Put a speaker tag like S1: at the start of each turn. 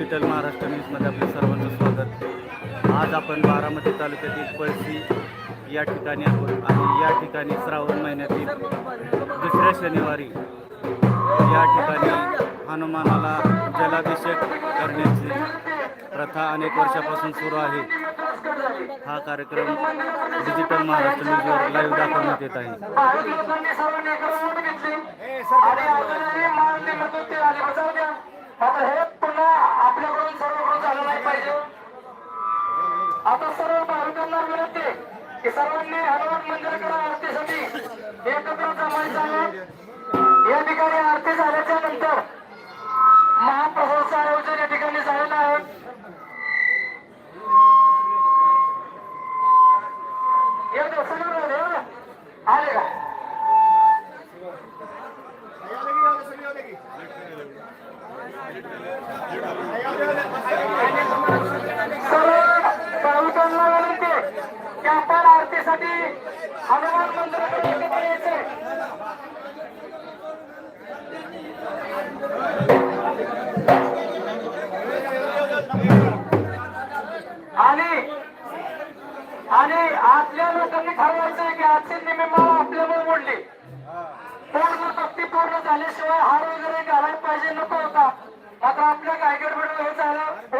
S1: Digital Maharashtra न्यूजमध्ये आपले सर्वांचं स्वागत. आज आपण बारामती तालुक्यातील पळशी या ठिकाणी आहोत आणि या ठिकाणी श्रावण महिन्यातील दुसऱ्या शनिवारी या ठिकाणी हनुमानाला जलाभिषेक करण्याची प्रथा अनेक वर्षापासून सुरू आहे. हा कार्यक्रम डिजिटल महाराष्ट्र न्यूजवर लाईव्ह दाखवण्यात येत आहे.
S2: आता सर्व भाविकांना विनंती की सर्वांनी हनुमान मंदिराकडे आरतीसाठी. एकत्र जमायचं आहे. या ठिकाणी आरती झाल्याच्यानंतर महाप्रसादचं आयोजन या ठिकाणी झालेलं आहे. एक हो. आले का. आपण हनुमान मंदिराकडे एकत्र आणि आणि आतल्या लोकांनी ठरवायचंय की आजची निमिमा आपल्यावर मोडली. पूर्ण भक्ती पूर्ण झाल्याशिवाय हार वगैरे घालायला पाहिजे नको होता. आता आपल्या गायगड हे झालं.